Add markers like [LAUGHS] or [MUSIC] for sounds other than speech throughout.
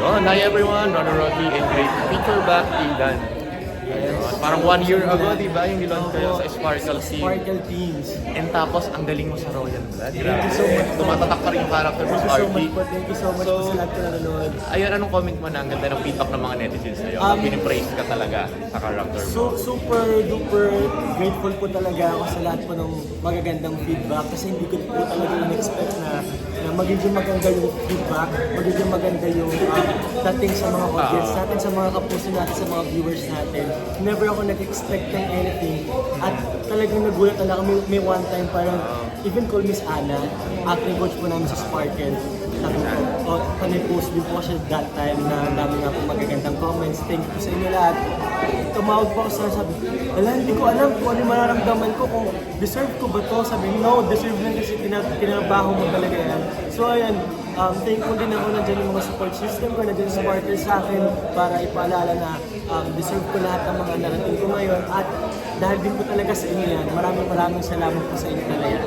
Yun, hi everyone, Ronald Rocky and great feature back Igan. Ayun, Parang one year ago, di ba, yung nilaunch kayo sa Sparkle Team. Sparkle Teams. And tapos, ang galing mo sa Royal Blood. Thank you so much. Tumatatak pa rin yung character mo Thank sa you so RP. Thank you so much So, po sa lahat na nanonood. Ayun, anong comment mo na? Ang ganda ng feedback ng mga netizens sa'yo. Um, Pinipraise ka talaga sa character mo. So, super duper grateful po talaga ako sa lahat po ng magagandang feedback kasi hindi ko po talaga in-expect na, na magiging maganda yung feedback, magiging maganda yung um, dating sa mga audience natin, sa mga kapuso natin, sa mga viewers natin. Never ako nag-expect ng anything at talagang nagulat talaga. May, may one time parang, even call Miss Anna, acting coach po namin sa Sparkle, sabi ko, o, post din po siya that time na ang dami nga po magagandang comments. Thank you po sa inyo lahat. Tumawag po ako sa sabi, wala, hindi ko alam kung ano yung mararamdaman ko, kung deserve ko ba to. Sabi, no, deserve lang kasi tina- tinabaho mo talaga yan. So ayan, um, thankful din ako nandiyan yung mga support system ko, nandiyan yung supporter sa akin para ipaalala na um, deserve ko lahat ng mga narating ko ngayon. At dahil din po talaga sa inyo yan, maraming maraming salamat po sa inyo talaga.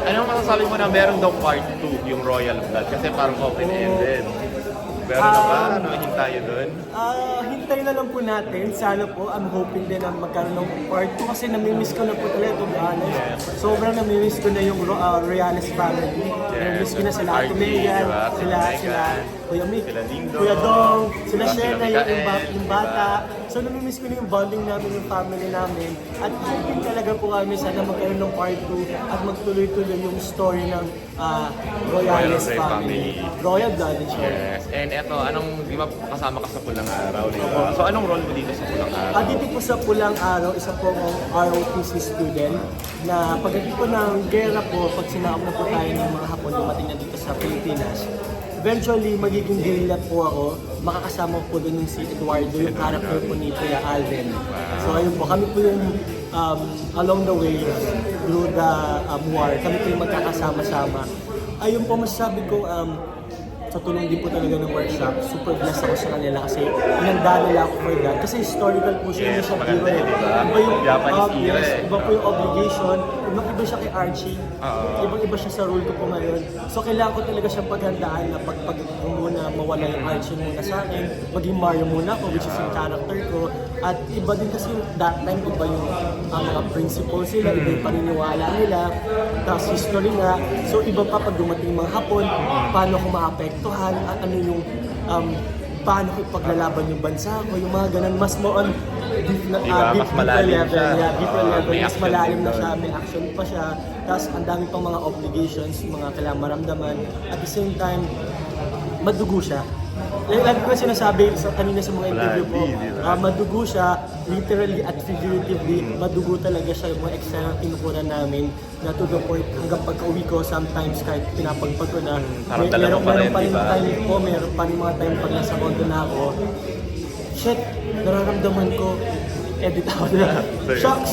Anong masasabi mo na meron daw part 2 yung Royal Blood? Kasi parang open-ended. Meron na ba? Um, Ano hintayo doon? Ah, hintayin na lang po natin. Sana po, I'm hoping din na magkaroon ng part 2 kasi namimiss ko na po talaga, to be honest. Sobrang namimiss ko na yung uh, Reales family. namimiss ko na sila Ate RD, Megan, diba? sila, Megan, sila Kuya Mick, sila Dingdong, Kuya Dong, sila sila Shena, yung, yung, ba- Mikael, yung diba? bata. So namimiss ko na yung bonding namin, yung family namin. At hoping talaga po kami sana magkaroon ng part 2 at magtuloy-tuloy yung story ng ah, Royales Royal family. family. Royal in short. And eto, anong, di ba kasama ka sa Pulang Araw, di? So anong role mo dito sa Pulang Araw? Ah, dito po sa Pulang Araw, isa po akong ROTC student na pagdating po ng gera po, pag sinakop na po tayo ng mga hapon dumating na dito sa Pilipinas, eventually magiging guerrilla po ako, makakasama po doon yung si Eduardo, yung character po ni Kuya Alvin. So ayun po, kami po yung um, along the way through the um, war, kami po yung magkakasama-sama. Ayun po masasabi ko, um, sa tulong din po talaga ng workshop, super blessed ako sa kanila kasi inanda nila ako for that. Kasi historical po siya, hindi Yes, siya maganda biro. Iba yung, era yes, eh. iba po yung obligation, ibang iba siya kay Archie, Oo. ibang iba siya sa role ko po ngayon. So kailangan ko talaga siyang paghandaan na pag, pag muna mawala yung Archie muna sa akin, maging Mario muna ako, which is yung character ko. At iba din kasi yung that time, iba yung ang mga principles sila, iba yung paniniwala nila, tapos history nga. So iba pa pag dumating mga hapon, paano ko maapektuhan, at ano yung um, paano ko paglalaban yung bansa ko, yung mga ganun, mas mo on na, Diba? ah, deep, Mas malalim level, siya. yeah, deeper Oo, level, may mas malalim na siya, may action pa siya, tapos ang dami pang mga obligations, mga kailangan maramdaman, at the same time, madugo siya. Like, lagi ko sinasabi sa kanina sa mga interview ko, ah, madugo siya, literally at figuratively, madugo talaga siya yung mga extra na kinukuha namin na to the point hanggang pagka-uwi ko, sometimes kahit pinapagpag ko na, parang dala mo pa rin, meron pa rin di ba? time ko, meron pa rin mga time pag nasa condo na ako, shit, nararamdaman ko, edit ako na, [LAUGHS] shocks,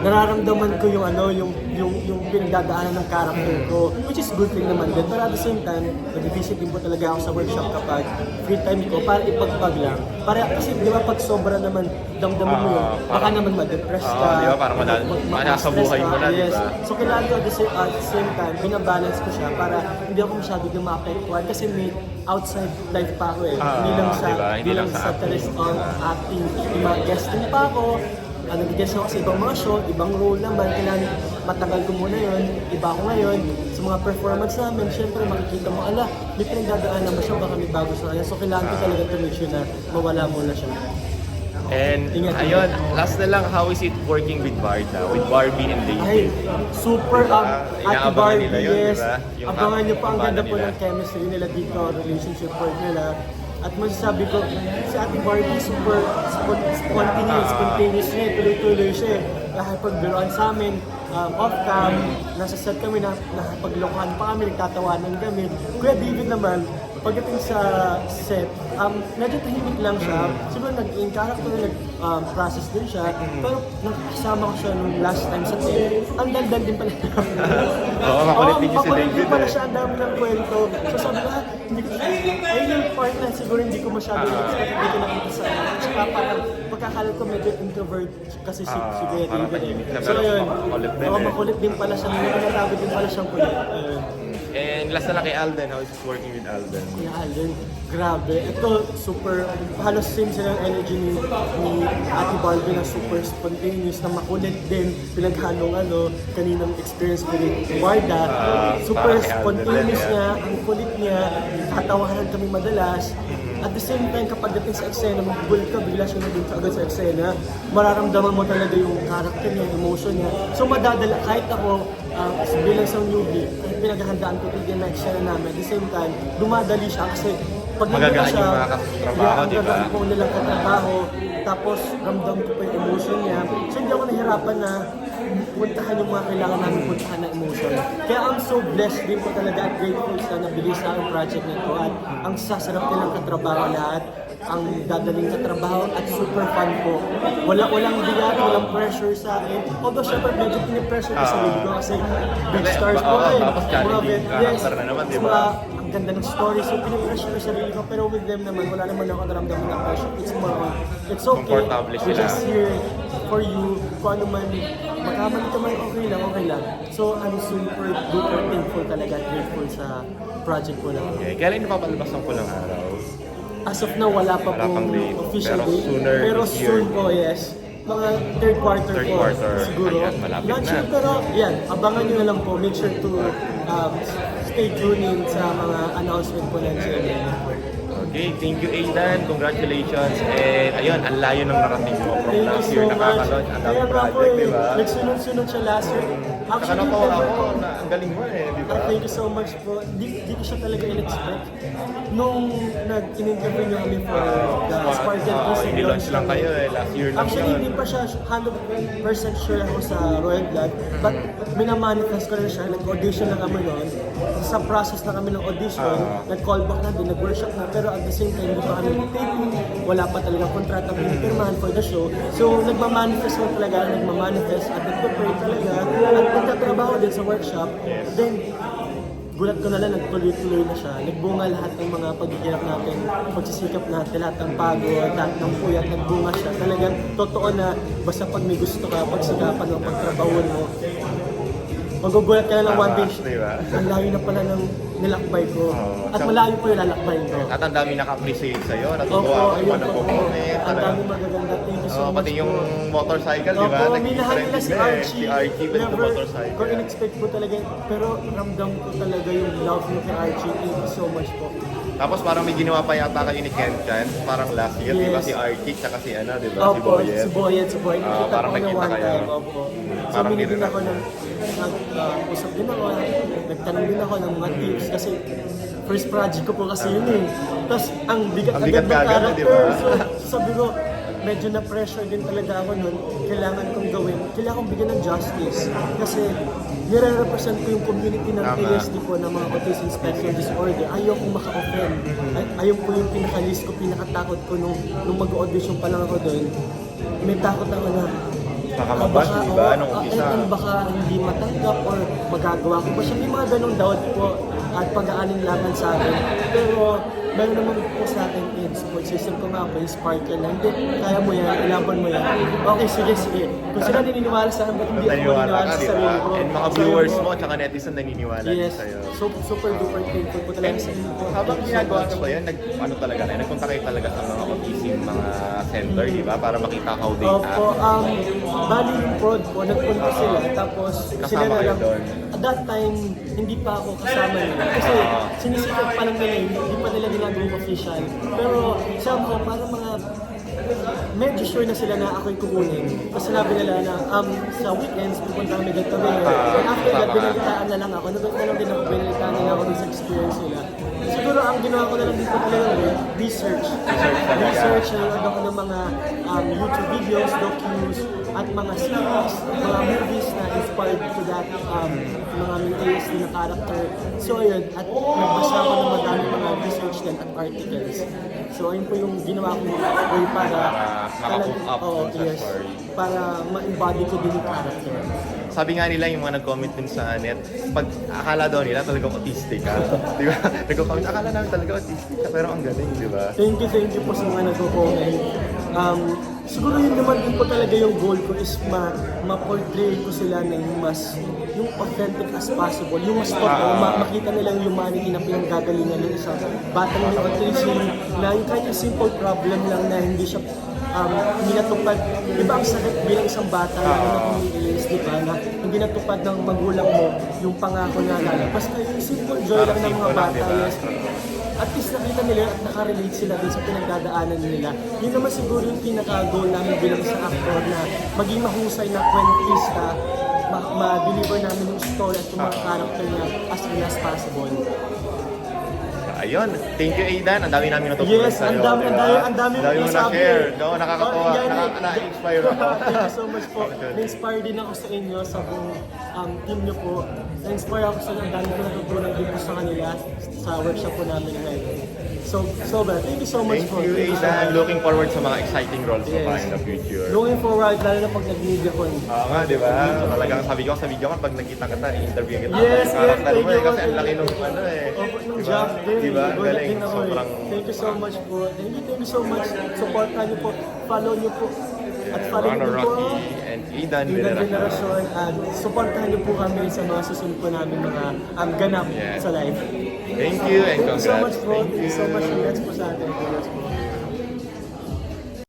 nararamdaman ko yung ano, yung yung yung pinagdadaanan ng character ko, which is good thing naman din. Pero at the same time, nag-visit din po talaga ako sa workshop kapag free time ko para ipagpag lang. Para kasi di ba pag sobra naman damdaman mo yun, Ah, baka parang- naman ma-depress Ah, ka. di ba? Parang madal- mag- mag- nasa buhay mo na, di yes. ba? So kailangan ko at the same, at the same time, binabalance ko siya para hindi ako masyado din maapektuhan kasi may outside life pa ako eh. Ah, hindi lang sa, di ba? Hindi lang sa sa acting. terrorist on acting. Mga guesting pa ako. Ano, nag-guest ako sa ibang mga show, ibang role naman. Kailangan matagal ko muna yun. Iba ako ngayon. Sa mga performance namin, syempre makikita mo, ala, may pinagdadaan naman siya, baka may bago sa kanya. So kailangan ko talaga to make sure na mawala muna siya. And Ingat, ayun, ingat. last na lang, how is it working with Barda? With Barbie and Ay, Daisy? super Diba? um, Ate Barbie, nila yun, yes. diba? Abangan niyo pa ang ganda po nila. ng chemistry nila dito, relationship work nila. At masasabi ko, si Ate Barbie super spon- spontaneous, Ah. spontaneous niya, tuloy-tuloy siya. eh. Nakapagbiroan sa amin, um, off-cam, nasa set kami, na, nakapaglokohan pa kami, nagtatawanan kami. Kuya David naman, pagdating sa set, um, medyo tahimik lang siya. Siguro nag-in character, nag-process din siya. Pero nakasama ko siya nung last time sa set. Ang daldal din pala. [LAUGHS] Oo, makulit din yung si makulit David pala eh. siya, ang dami ng kwento. So sabi ko, ah, hindi ko, ayun yung part na siguro hindi ko masyado Ah. expect, hindi ko nakita sa Tsaka parang pagkakalat ko medyo introvert kasi si, Ah, si Kuya parang tahimik So pero makulit din eh. makulit din pala siya. May tinatawag din pala siyang kulit. And last na lang kay Alden, how is it working with Alden? Kuya Alden, grabe. Ito, super, halos same sila ng energy ni, ni Ate Barbie na super spontaneous, na makulit din, pinaghalong ano, kaninang experience ko ni Warda. Ah, super parang kay Alden spontaneous din, niya, ang kulit niya, katawanan kami madalas. At the same time, kapag dating sa eksena, magugulat ka, bigla siya na dun sa agad sa eksena, mararamdaman mo talaga yung character niya, emotion niya. So madadala, kahit ako, uh, bilang isang newbie, pinaghahandaan ko yung next year namin, at the same time, dumadali siya kasi pag nandun Magagaan siya, yung mga katrabaho, ang di ba? gagaan ko nilang katrabaho, tapos ramdam ko pa yung emotion niya. So hindi ako nahirapan na puntahan yung mga kailangan namin puntahan na emotion. Kaya I'm so blessed din po talaga at grateful sa nabili sa aking project na ito at ang sasarap nilang katrabaho lahat ang dadaling katrabaho at super fun po. Wala walang bigat, walang pressure sa akin. Although syempre medyo pinipressure ko sa Ah. sarili ko kasi big stars po kayo. tapos challenging character na naman, di ba? Mga ang ganda ng story. So, pinipressure ko sarili ko. Pero with them naman, wala naman ako naramdaman ng pressure. It's more on, it's okay. We're just here for you. Kung ano man, magkamali ka man, okay lang, okay lang. So, I'm super duper thankful talaga at grateful sa project ko lang. Okay, kailan napapalabas ang pulang araw? As of now, wala pa Wala pong date. official Pero date. sooner Pero year. soon po, yes. Mga third quarter Third po. quarter. Siguro. Ayan, malapit Not na. sure, pero yan, abangan nyo na lang po. Make sure to um, stay tuned in sa mga announcement po ng channel. Okay, thank you Aidan. Congratulations. And ayun, ang layo ng narating mo from Thank last so year much. nakaka-launch. Ang daming project, eh, di ba? nagsunod-sunod siya last year. Saka Actually, never ako na ang galing mo eh, di ba? Ah, thank you so much po. Di, di ko siya talaga in-expect. Nung nag-interview niyo kami for the Spartan Oo, Music inilaunch lang kayo eh. Last year lang Actually, yun. hindi pa siya 100% sure ako sa Royal Blood. But minamanifest ko na siya. Nag-audition na kami noon. Sa process na kami ng audition, Ah. nag-callback na din, nag-workshop na. Pero at the same time, hindi pa kami taping. Wala pa talaga kontrata pinipirmahan for the show. So, nagmamanifest ko talaga, nagmamanifest at nagpa-pray talaga. At nagtatrabaho din sa workshop. Then, gulat ko na lang, nagtuloy-tuloy na siya. Nagbunga lahat ng mga pagigirap natin, pagsisikap natin, lahat ng pagod, lahat ng puyat, nagbunga siya. Talagang totoo na basta pag may gusto ka, pagsikapan mo, pagtrabaho mo, magugulat ka na lang one day, Tama, di ba? ang layo na pala ng nilakbay ko. Oo. At malayo po yung lalakbay ko. At ang dami naka-appreciate sa'yo. Natutuwa ako yung ayun mga po. nagpo-comment. Ang dami magaganda. Thank you so Oh, much pati yung motorcycle, di ba? Opo, minahan trend nila si eh. Archie. Si Archie with the Never motorcycle. ko in-expect po talaga, pero ramdam ko talaga yung love mo kay Archie. Thank you so much po. Tapos parang may ginawa pa yata kayo ni Ken Chan. Parang last year, di ba? Yes. Si Archie, tsaka si ano, di ba? Si Opo, Boyet. si Boyet, si Boyet. Nakita parang ko na nagkita one kayo. time. Opo. So, Parang minigyan nirina- ako ng, nag-usap din ako, nagtanong din ako ng mga tips kasi first project ko po kasi yun eh. Tapos ang bigat agad ng character. di? So, sabi ko, medyo na-pressure din talaga ako nun. Kailangan kong gawin. Kailangan kong bigyan ng justice. Kasi nire-represent ko yung community ng Tama. ASD po ng mga autism spectrum disorder. Ayaw kong maka-offend. Ay, ayaw ko yung pinaka-list ko, pinakatakot ko nung, nung mag-audition pa lang ako doon. May takot ako na Baka mabash, di ba, oo, nung ah, umpisa. and baka hindi matanggap or magagawa ko ba siya. May mga ganong doubt po at pag-aalinlangan sa akin. Pero meron naman po sa akin in support system ko nga po, yung sparkle lang. Hindi, kaya mo yan, ilaban mo yan. Okay, sige, sige. Kung sila naniniwala sa akin, ba't hindi ako Naniniwala naniniwala ka, sa di sarili ko? And mga viewers yun po. mo, tsaka netizen naniniwala din Yes, sa'yo. so, super duper thankful po talaga And sa inyo habang ginagawa nyo ba yan, nag, ano talaga na, nagpunta kayo talaga sa mga autism, mga center, di ba? Para makita how they Opo, act. um, bali yung prod po, nagpunta sila, tapos Kasama sila na kayo lang, doon? at that time, hindi pa ako kasama nila. Kasi Ah. sinisikap pa lang nila, yun, hindi pa nila ginagawang official. Pero somehow, parang mga medyo sure na sila na ako'y kukunin. Kasi sinabi nila na um, sa weekends, pupunta kami. Ah, And after that, binalitaan na lang ako. Nag na lang din ako, binalitaan ginawa ko na lang dito talaga eh, research. Research talaga. Research, nanonood ako ng mga um, YouTube videos, docus, at mga series, mga movies na inspired to that um, mga ASD na character. So ayun, at nagbasa ako ng madami mga research din at articles. So ayun po yung ginawa ko way para Para makahook up oo, dun sa story. para ma-embody ko din yung character. sabi nga nila yung mga nag-comment dun sa net, pag akala daw nila talagang autistic ka. [LAUGHS] di ba? Nagko-comment, akala namin talaga autistic ka, pero ang galing, di ba? Thank you, thank you po sa mga nagko-comment. Um, siguro yun naman din po talaga yung goal ko is ma ma-portray ko sila na yung mas yung authentic as possible. Yung mas totoo, ma- makita nila yung humanity na pinanggagalingan ng isang batang may autism na yung kanyang simple problem lang na hindi siya um, hindi natupad. Di ba ang sakit bilang isang bata na umiilis, di ba? Na hindi natupad ng magulang mo yung pangako na lalabas. Kaya yung simple joy lang ng mga bata, yes, at least nakita nila at nakarelate sila dun sa pinagdadaanan nila. Yun naman siguro yung pinaka-goal namin bilang sa actor na maging mahusay na kwentista, ma- ma-deliver namin yung story at yung mga character niya as real as possible. Ayun, thank you Aidan. Ang dami namin natutunan Yes, sa'yo. ang dami, ang dami, ang dami Ang dami mo na-share. No, nakakatawa. Oh, yan, Nakaka-. Na-inspire ako. [LAUGHS] Thank you so much po. Na-inspire din ako sa inyo, sa buong um, team niyo po. Na-inspire ako sa ang dami ko natutunan din po sa kanila sa workshop po namin ngayon. So, sobra. Thank you so much Thank po. you Thank Aidan. Looking forward sa mga exciting roles mo pa Yes. in the future. Looking forward, lalo na pag nag-media con. Oo nga, di ba? Talagang sabi ko sa video ko, pag nakita kita, i-interview kita. Yes, Yung yes, thank mo eh, you. kasi ang laki nung ano eh. Opo, yung Di ba? job din. Di ba? Gulat Galing. din ako eh. Sobrang... Thank you so much po. Thank you, thank you so much. Supportan niyo po. Follow niyo po. At follow niyo po. Rocky and Aidan Villarreal. generasyon at supportahan niyo po kami sa mga susunod po namin mga um, ganap Yes. sa live. Thank you and Thank you so congrats. much po. Thank you. so much. Congrats po sa atin. Congrats po.